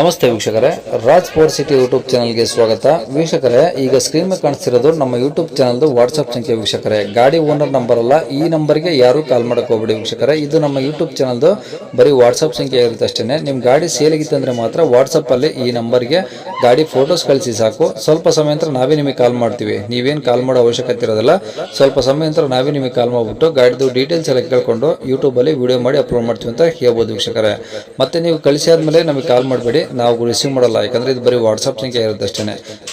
ನಮಸ್ತೆ ವೀಕ್ಷಕರೇ, Raj four city YouTube ಚಾನಲ್ಗೆ ಸ್ವಾಗತ. ವೀಕ್ಷಕರೇ, ಈಗ ಸ್ಕ್ರೀನ್ ಮೇಲೆ ಕಾಣಿಸ್ತಿರೋದು ನಮ್ಮ ಯೂಟ್ಯೂಬ್ ಚಾನಲ್ದು ವಾಟ್ಸಪ್ ಸಂಖ್ಯೆ ವೀಕ್ಷಕರೇ. ಗಾಡಿ ಓನರ್ ನಂಬರ್ ಅಲ್ಲ, ಈ ನಂಬರ್ಗೆ ಯಾರು ಕಾಲ್ ಮಾಡಕ್ಕೆ ಹೋಗ್ಬೇಡಿ ವೀಕ್ಷಕರೇ. ಇದು ನಮ್ಮ ಯೂಟ್ಯೂಬ್ ಚಾನಲ್ದು ಬರೀ ವಾಟ್ಸಪ್ ಸಂಖ್ಯೆ ಇರುತ್ತೆ ಅಷ್ಟೇ ನಿಮ್ಮ ಗಾಡಿ ಸೇಲಿಗಿತ್ತಂದ್ರೆ ಮಾತ್ರ ವಾಟ್ಸಪ್ಪಲ್ಲಿ ಈ ನಂಬರ್ಗೆ ಗಾಡಿ ಫೋಟೋಸ್ ಕಳಿಸಿ ಸಾಕು. ಸ್ವಲ್ಪ ಸಮಯ ನಂತರ ನಾವೇ ನಿಮಗೆ ಕಾಲ್ ಮಾಡ್ತೀವಿ. ನೀವೇನು ಕಾಲ್ ಮಾಡೋ ಅವಶ್ಯಕತೆ ಇರೋದಿಲ್ಲ. ಸ್ವಲ್ಪ ಸಮಯ ನಂತರ ನಾವೇ ನಿಮಗೆ ಕಾಲ್ ಮಾಡಿಬಿಟ್ಟು ಗಾಡಿದು ಡೀಟೇಲ್ಸ್ ಎಲ್ಲ ಕೇಳ್ಕೊಂಡು ಯೂಟ್ಯೂಬಲ್ಲಿ ವೀಡಿಯೋ ಮಾಡಿ ಅಪ್ಲೋಡ್ ಮಾಡ್ತೀವಿ ಅಂತ ಹೇಳ್ಬೋದು ವೀಕ್ಷಕರೇ. ಮತ್ತೆ ನೀವು ಕಳಿಸಿ ಆದಮೇಲೆ ನಮಗೆ ಕಾಲ್ ಮಾಡಬೇಡಿ. ನಾವು ರಿಸೀವ್ ಮಾಡಲ್ಲ. ಯಾಕಂದ್ರೆ ಇದು ಬರೀ ವಾಟ್ಸಪ್ ಸಂಖ್ಯೆ ಇರುತ್ತೆ ಅಷ್ಟೇ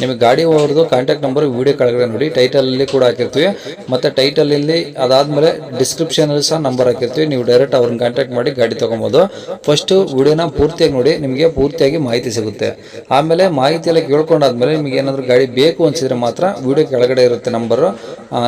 ನಿಮಗೆ ಗಾಡಿ ಅವ್ರದ್ದು ಕಾಂಟ್ಯಾಕ್ಟ್ ನಂಬರ್ ವಿಡಿಯೋ ಕೆಳಗಡೆ ನೋಡಿ ಟೈಟಲಲ್ಲಿ ಕೂಡ ಹಾಕಿರ್ತೀವಿ. ಮತ್ತು ಟೈಟಲಲ್ಲಿ ಅದಾದಮೇಲೆ ಡಿಸ್ಕ್ರಿಪ್ಷನಲ್ಲಿ ಸಹ ನಂಬರ್ ಹಾಕಿರ್ತೀವಿ. ನೀವು ಡೈರೆಕ್ಟ್ ಅವ್ರನ್ನ ಕಾಂಟ್ಯಾಕ್ಟ್ ಮಾಡಿ ಗಾಡಿ ತೊಗೊಬೋದು. ಫಸ್ಟು ವಿಡಿಯೋನ ಪೂರ್ತಿಯಾಗಿ ನೋಡಿ, ನಿಮಗೆ ಪೂರ್ತಿಯಾಗಿ ಮಾಹಿತಿ ಸಿಗುತ್ತೆ. ಆಮೇಲೆ ಮಾಹಿತಿ ಎಲ್ಲ ಕೇಳ್ಕೊಂಡಾದ್ಮೇಲೆ ನಿಮಗೆ ಏನಾದರೂ ಗಾಡಿ ಬೇಕು ಅನ್ಸಿದ್ರೆ ಮಾತ್ರ ವಿಡಿಯೋ ಕೆಳಗಡೆ ಇರುತ್ತೆ ನಂಬರು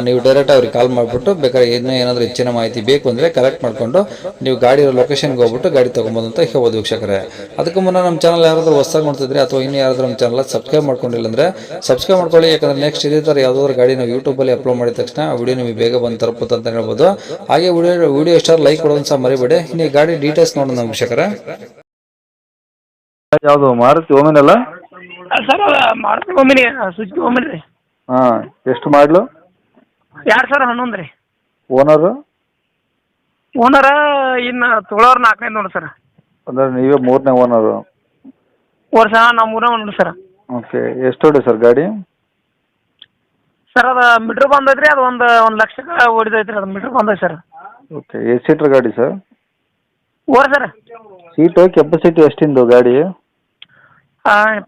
ನೀವು ಡೈರೆಕ್ಟ್ ಅವ್ರಿಗೆ ಕಾಲ್ ಮಾಡಿಬಿಟ್ಟು ಬೇಕಾದ್ರೆ ಇನ್ನೂ ಏನಾದರೂ ಹೆಚ್ಚಿನ ಮಾಹಿತಿ ಬೇಕು ಅಂದರೆ ಕಲೆಕ್ಟ್ ಮಾಡಿಕೊಂಡು ನೀವು ಗಾಡಿ ಲೊಕೇಶನ್ಗೆ ಹೋಗ್ಬಿಟ್ಟು ಗಾಡಿ ತೊಗೊಬೋದು ಅಂತ ಹೇಳ್ಬೋದು ವೀಕ್ಷಕರೇ. ಅದಕ್ಕೂ ಮುನ್ನ ನಮ್ಮ ಚಾನಲ್ ಯಾರಾದರೂ ಹೊಸದಾಗಿ ನೋಡ್ತಿದ್ರೆ ಅಥವಾ ಇನ್ನೂ ಯಾರಾದರೂ ನಮ್ಮ ಚಾನಲ್ ಸಬ್ಸ್ಕ್ರೈಬ್ ಮಾಡ್ಕೊಂಡಿಲ್ಲ ಅಂದರೆ ಸಬ್ಸ್ಕ್ರೈಬ್ ಮಾಡ್ಕೊಳ್ಳಿ ಯಾಕಂದ್ರೆ ನೆಕ್ಸ್ಟ್ ಇದೇ ಥರ ಯಾವುದಾದ್ರು ಗಾಡಿ ನಾವು ಯೂಟ್ಯೂಬಲ್ಲಿ ಅಪ್ಲೋಡ್ ಮಾಡಿದ ತಕ್ಷಣ ಆ ವಿಡಿಯೋ ನಿಮಗೆ ಬೇಗ ಬಂದು ತಲುಪುತ್ತೆ ಅಂತ ಹೇಳ್ಬೋದು. ಹಾಗೆ ವಿಡಿಯೋ ವಿಡಿಯೋ ಎಷ್ಟಾದ್ರು ಲೈಕ್ ಕೊಡೋದು ಸಹ ಮರಿಬೇಡಿ. ಇನ್ನು ಈ ಗಾಡಿ ಡೀಟೇಲ್ಸ್ ನೋಡೋಣ ವೀಕ್ಷಕರೇ. ಯಾವುದು ಮಾರುತಿ ಓಮಿನಲ್ಲ ಅಲ್ಲ? Sir Maruti Omni Suzuki Omni ರೀ. ಹಾಂ ಎಷ್ಟು ಮಾಡಲು ಎರಡು ಸಾವಿರ ಹನ್ನೊಂದು ರೀ. ಓನರು ಓನರ ಇನ್ನು ತೊಗೊಳೋರು ನಾಲ್ಕನೇ ನೋಡಿ ಸರ್. ಅಂದರೆ ನೀವೇ ಮೂರನೇ ಓನರು ವರ್ಷ ನಮ್ಮ ಮೂರೇ ನೋಡಿ ಸರ್. ಓಕೆ ಎಷ್ಟು ಹೊಡಿ ಸರ್ ಗಾಡಿ? ಸರ್ ಅದು ಮೀಟ್ರ್ ಬಂದೈತೆ ರೀ ಅದು ಒಂದು ಒಂದು ಲಕ್ಷಕ್ಕೆ ಹೊಡಿದೈತೆ ರೀ ಅದು ಮೀಟ್ರ್ ಬಂದೈತೆ ಸರ್. ಓಕೆ ಎಷ್ಟು ಸೀಟ್ರ್ ಗಾಡಿ ಸರ್? ಓರ್ ಸರ್. ಸೀಟು ಕೆಪಾಸಿಟಿ ಎಷ್ಟಿಂದು ಗಾಡಿ?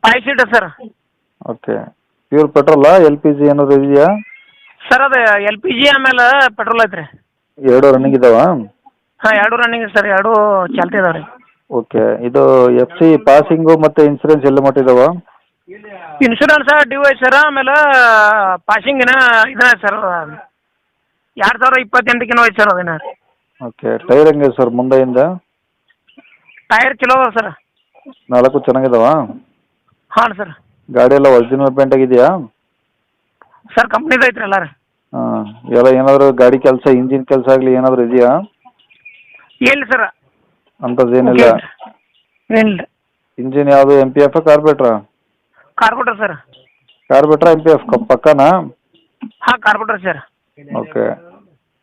Five seat sir. Okay pure ಪೆಟ್ರೋಲಾ L P G ಏನಾದ್ರು ಇದೆಯಾ? ಸರ್ ಅದು ಎಲ್ ಪಿ ಜಿ ಆಮೇಲೆ ಪೆಟ್ರೋಲ್ ಐತ್ರಿ. ಎರಡು ರನ್ನಿಂಗ್ ಇದಾವ? ಹಾಂ ಎರಡು ರನ್ನಿಂಗ್ ಸರ್ ಎರಡು ಚಾಲ್ತಿ ಇದಾವೆ ರೀ ಓಕೆ ಇದು ಎಫ್ ಸಿ ಪಾಸಿಂಗು ಮತ್ತು ಇನ್ಸೂರೆನ್ಸ್ ಎಲ್ಲ ಮಟ್ಟಿದಾವ? ಇನ್ಶೂರೆನ್ಸ್ ಡ್ಯೂ ಐತೆ ಸರ್. ಆಮೇಲೆ ಪಾಸಿಂಗಿನ ಇದ ಸರ್. ಎರಡು ಸಾವಿರ ಇಪ್ಪತ್ತೆಂಟಕ್ಕಿನ ಐತೆ ಸರ್ ಅದನ್ನ. ಓಕೆ ಟೈರ್ ಹೆಂಗೆ ಸರ್ ಮುಂದೆಯಿಂದ ಟೈರ್ ಚಲೋ ಅದ ಸರ್. ನಾಲ್ಕು ಚೆನ್ನಾಗಿದಾವ? ಹಾಂ ಸರ್. ಗಾಡಿ ಎಲ್ಲ ಒರಿಜಿನಲ್ ಪೇಂಟ್ ಆಗಿದೆಯಾ? ಸರ್ ಕಂಪ್ನಿದು ಐತ್ರಿ ಎಲ್ಲ ರೀ ಹಾಂ. ಎಲ್ಲ ಏನಾದರೂ ಗಾಡಿ ಕೆಲಸ ಇಂಜಿನ್ ಕೆಲಸ ಆಗಲಿ ಏನಾದರೂ ಇದೆಯಾ? ಎಲ್ಲಿ ಸರ್? ಅಂಥದ್ದು ಏನಿಲ್ಲ. ಇಂಜಿನ್ ಯಾವುದು ಎಂ ಪಿ ಎಫ್ ಕಾರ್ಬೇಟ್ರಾ ಕಾರ್ಪೊರೇಟರ್ ಸರ್ ಕಾರ್ಬೇಟ್ರಾ ಎಂ ಪಿ ಎಫ್ ಪಕ್ಕನಾ? ಹಾಂ ಕಾರ್ಪೊರೇಟರ್ ಸರ್ ಓಕೆ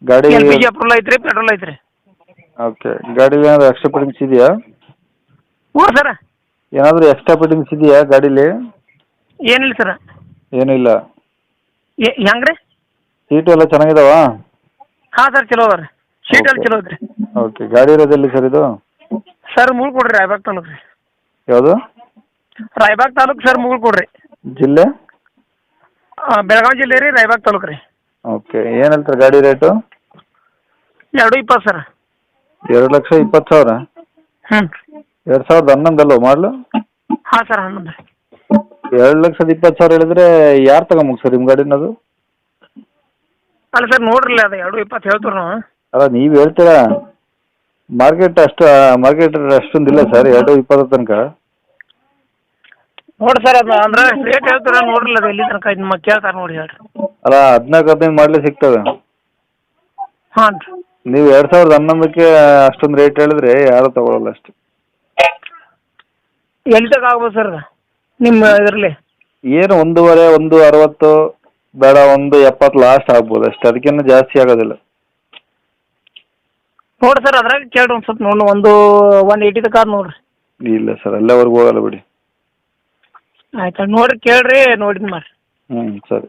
ಗಾಡಿ ಎಲ್ ಪಿ ಜಿ ಅಪ್ರೂವಲ್ ಐತ್ರಿ ಪೆಟ್ರೋಲ್ ಐತ್ರಿ. ಓಕೆ ಗಾಡಿ ಏನಾದ್ರೂ ಎಕ್ಸ್ಟ್ರಾ ಫಿಟ್ಟಿಂಗ್ಸ್ ಇದೆಯಾ ಹ್ಞೂ ಸರ್ ಏನಾದರೂ ಎಕ್ಸ್ಟ್ರಾ ಫಿಟ್ಟಿಂಗ್ಸ್ ಇದೆಯಾ ಗಾಡೀಲಿ? ಏನಿಲ್ಲ ಸರ್ ಏನಿಲ್ಲ ಹೆಂಗೆ ರೀ ಸೀಟು ಎಲ್ಲ ಚೆನ್ನಾಗಿದಾವ? ಹಾಂ ಸರ್ ಚಲೋ ಅದ ರೀ ಸೀಟ್ ಎಲ್ಲ. ಚಲೋ ರೀ ಓಕೆ ಗಾಡಿ ಇರೋದೆಲ್ಲಿ ಸರ್ ಇದು? ಸರ್ ಮುಗುಳ್ ಕೊಡ್ರಿ ರಾಯಬಾಗ್ ತಾಲೂಕು ರೀ ಯಾವುದು? ರಾಯಬಾಗ್ ತಾಲೂಕ್ ಸರ್ ಮುಗುಳ್ ಕೊಡ್ರಿ ಜಿಲ್ಲೆ? ಆ, ಬೆಳಗಾವಿ ಜಿಲ್ಲೆ ರೀ ರಾಯಬಾಗ್ ತಾಲೂಕು ರೀ ಓಕೆ ಏನು ಹೇಳ್ತಾರೆ ಗಾಡಿ ರೇಟು? ಎರಡು ಇಪ್ಪತ್ತು ಸರ್. ಎರಡು ಲಕ್ಷ ಇಪ್ಪತ್ತು ಸಾವಿರ? ಹ್ಞೂ ಎರಡು ಸಾವಿರದ ಹನ್ನೊಂದಲ್ಲ ಮಾಡಲು? ಹಾಂ ಸರ್ ಹನ್ನೊಂದು. ಎರಡು ಲಕ್ಷದ ಇಪ್ಪತ್ತು ಸಾವಿರ ಹೇಳಿದ್ರೆ ಯಾರು ತಗೊಂಬೋಕ್ ಸರ್ ನಿಮ್ಮ ಗಾಡಿನದು? ಅಲ್ಲ ಸರ್ ನೋಡ್ರಲ್ಲ ಅದು ಎರಡು ಇಪ್ಪತ್ತು ಹೇಳ್ತೀವಿ ನಾವು. ಅಲ್ಲ ನೀವು ಹೇಳ್ತೀರಾ? ಮಾರ್ಕೆಟ್ ಅಷ್ಟು ಮಾರ್ಕೆಟ್ ಅಷ್ಟೊಂದಿಲ್ಲ ಸರ್ ಎರಡು ಇಪ್ಪತ್ತು ತನಕ. ನೋಡಿ ಸರ್ ಅದು ಅಂದ್ರೆ ರೇಟ್ ಹೇಳ್ತೀರ ನೋಡ್ರಲ್ಲ ಅದು ಎಲ್ಲಿ ತನಕ ಇದು ಮ- ಕೇಳ್ತಾರೆ ನೋಡಿ ಹೇಳ್ರಿ. ಅಲ್ಲ ಹದಿನಾಲ್ಕು ಹದಿನೈದು ಮಾಡಲೇ ಸಿಗ್ತವೆ ಹಾಂ ರೀ. ನೀವು ಎರಡು ಸಾವಿರದ ಹನ್ನೊಂದಕ್ಕೆ ಅಷ್ಟೊಂದು ರೇಟ್ ಹೇಳಿದ್ರೆ ಯಾರು ತಗೊಳ್ಳಲ್ಲ ಅಷ್ಟು. ಎಲ್ಲಿ ತನಕ ಆಗ್ಬೋದು ಸರ್ ನಿಮ್ಮ ಇದರಲ್ಲಿ? ಏನು ಒಂದೂವರೆ ಒಂದು ಅರವತ್ತು ಬೇಡ ಒಂದು ಎಪ್ಪತ್ತು ಲಾಸ್ಟ್ ಆಗ್ಬೋದು ಅಷ್ಟೇ ಅದಕ್ಕಿಂತ ಜಾಸ್ತಿ ಆಗೋದಿಲ್ಲ. ನೋಡಿ ಸರ್ ಅದ್ರಾಗ ಕೇಳ್ರಿ ಒಂದು ಸ್ವಲ್ಪ ನೋಡಿ ಒಂದು ಒನ್ ಏಯ್ಟಿ ತಕ ನೋಡ್ರಿ. ಇಲ್ಲ ಸರ್ ಅಲ್ಲೇವರೆಗೂ ಹೋಗಲ್ಲ ಬಿಡಿ. ಆಯ್ತು ನೋಡ್ರಿ ಕೇಳ್ರಿ ನೋಡಿದ್ ಮಾಡ್ರಿ ಹ್ಞೂ ಸರಿ.